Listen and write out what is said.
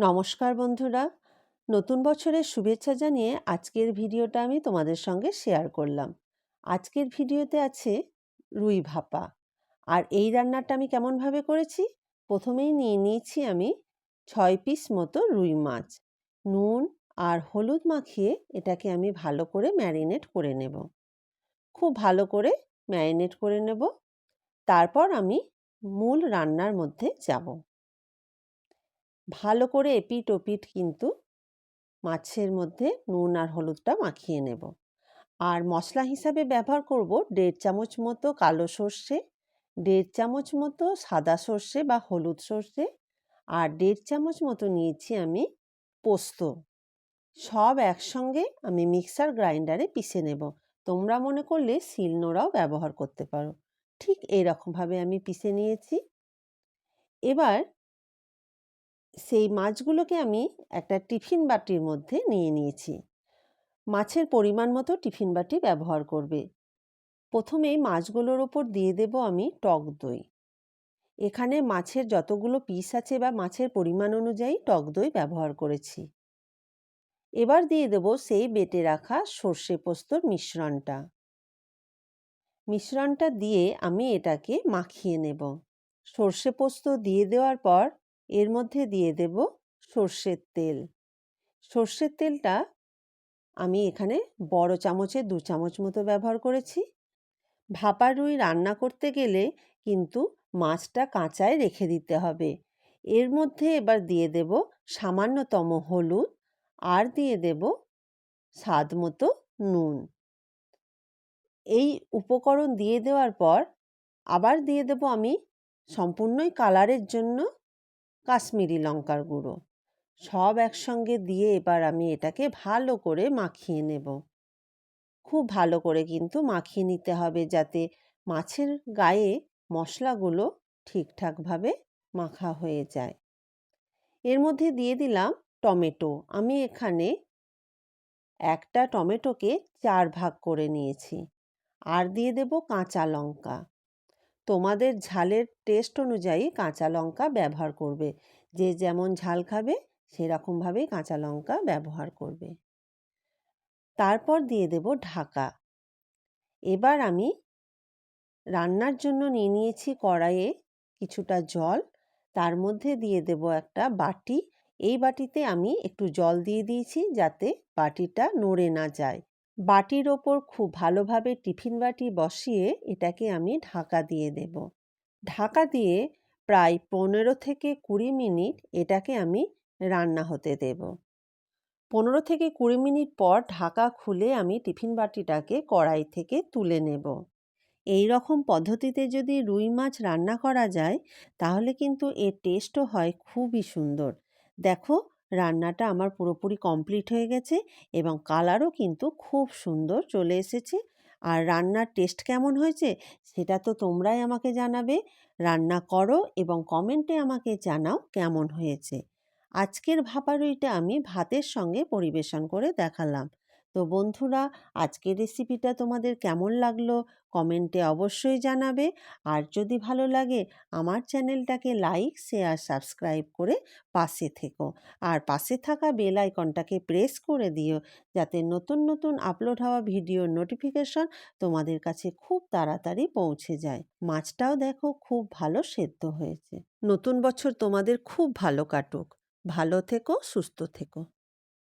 নমস্কার বন্ধুরা। নতুন বছরের শুভেচ্ছা জানিয়ে আজকের ভিডিওটা আমি তোমাদের সঙ্গে শেয়ার করলাম। আজকের ভিডিওতে আছে রুই ভাপা। আর এই রান্নাটা আমি কেমনভাবে করেছি? প্রথমেই নিয়ে নিয়েছি আমি ছয় পিস মতো রুই মাছ। নুন আর হলুদ মাখিয়ে এটাকে আমি ভালো করে ম্যারিনেট করে নেব। খুব ভালো করে ম্যারিনেট করে নেব। তারপর আমি মূল রান্নার মধ্যে যাব। ভালো করে এপিট ওপিট কিন্তু মাছের মধ্যে নুন আর হলুদটা মাখিয়ে নেব। আর মশলা হিসাবে ব্যবহার করব দেড় চামচ মতো কালো সর্ষে, দেড় চামচ মতো সাদা সর্ষে বা হলুদ সর্ষে আর দেড় চামচ মতো নিয়েছি আমি পোস্ত। সব একসঙ্গে আমি মিক্সার গ্রাইন্ডারে পিষে নেব। তোমরা মনে করলে শিলনোড়াও ব্যবহার করতে পারো। ঠিক এইরকমভাবে আমি পিষে নিয়েছি। এবার সেই মাছগুলোকে আমি একটা টিফিন বাটির মধ্যে নিয়ে নিয়েছি। মাছের পরিমাণ মতো টিফিন বাটি ব্যবহার করবে। প্রথমেই মাছগুলোর ওপর দিয়ে দেব আমি টক দই। এখানে মাছের যতগুলো পিস আছে বা মাছের পরিমাণ অনুযায়ী টক দই ব্যবহার করেছি। এবার দিয়ে দেব সেই বেটে রাখা সর্ষে পোস্তর মিশ্রণটা। মিশ্রণটা দিয়ে আমি এটাকে মাখিয়ে নেব। সর্ষে পোস্ত দিয়ে দেওয়ার পর এর মধ্যে দিয়ে দেব সর্ষের তেল। সর্ষের তেলটা আমি এখানে বড় চামচে, দু চামচ মতো ব্যবহার করেছি। ভাপা রুই রান্না করতে গেলে কিন্তু মাছটা কাঁচায় রেখে দিতে হবে। এর মধ্যে এবার দিয়ে দেব সামান্যতম হলুদ আর দিয়ে দেব স্বাদ মতো নুন। এই উপকরণ দিয়ে দেওয়ার পর আবার দিয়ে দেব আমি সম্পূর্ণই কালারের জন্য কাশ্মীরি লঙ্কার গুঁড়ো। সব একসঙ্গে দিয়ে এবার আমি এটাকে ভালো করে মাখিয়ে নেব। খুব ভালো করে কিন্তু মাখিয়ে নিতে হবে যাতে মাছের গায়ে মশলাগুলো ঠিকঠাকভাবে মাখা হয়ে যায়। এর মধ্যে দিয়ে দিলাম টমেটো। আমি এখানে একটা টমেটোকে চার ভাগ করে নিয়েছি। আর দিয়ে দেব কাঁচা লঙ্কা। তোমাদের ঝালের টেস্ট অনুযায়ী কাঁচা লঙ্কা ব্যবহার করবে। যে যেমন ঝাল খাবে, সেরকমভাবেই কাঁচা লঙ্কা ব্যবহার করবে। তারপর দিয়ে দেব ঢাকা। এবার আমি রান্নার জন্য নিয়ে নিয়েছি কড়াইয়ে কিছুটা জল। তার মধ্যে দিয়ে দেব একটা বাটি। এই বাটিতে আমি একটু জল দিয়ে দিয়েছি যাতে বাটিটা নড়ে না যায়। বাটির ওপর খুব ভালোভাবে টিফিন বাটি বসিয়ে এটাকে আমি ঢাকা দিয়ে দেব। ঢাকা দিয়ে প্রায় পনেরো থেকে কুড়ি মিনিট এটাকে আমি রান্না হতে দেব। পনেরো থেকে কুড়ি মিনিট পর ঢাকা খুলে আমি টিফিন বাটিটাকে কড়াই থেকে তুলে নেব। এই রকম পদ্ধতিতে যদি রুই মাছ রান্না করা যায়, তাহলে কিন্তু এর টেস্টও হয় খুবই সুন্দর। দেখো রান্নাটা আমার পুরোপুরি কমপ্লিট হয়ে গেছে এবং কালারও কিন্তু খুব সুন্দর চলে এসেছে। আর রান্নার টেস্ট কেমন হয়েছে সেটা তো তোমরাই আমাকে জানাবে। রান্না করো এবং কমেন্টে আমাকে জানাও কেমন হয়েছে। আজকের ভাপারুইটা আমি ভাতের সঙ্গে পরিবেশন করে দেখালাম। তো বন্ধুরা, আজকের রেসিপিটা তোমাদের কেমন লাগল? কমেন্টে অবশ্যই জানাবে। আর যদি ভালো লাগে, আমার চ্যানেলটাকে লাইক শেয়ার সাবস্ক্রাইব করে পাশে থেকো। আর পাশে থাকা বেল আইকনটাকে প্রেস করে দিও, যাতে নতুন নতুন আপলোড হওয়া ভিডিওর নোটিফিকেশন তোমাদের কাছে খুব তাড়াতাড়ি পৌঁছে যায়। মাছটাও দেখো, খুব ভালো সেদ্ধ হয়েছে। নতুন বছর তোমাদের খুব ভালো কাটুক। ভালো থেকো, সুস্থ থেকো।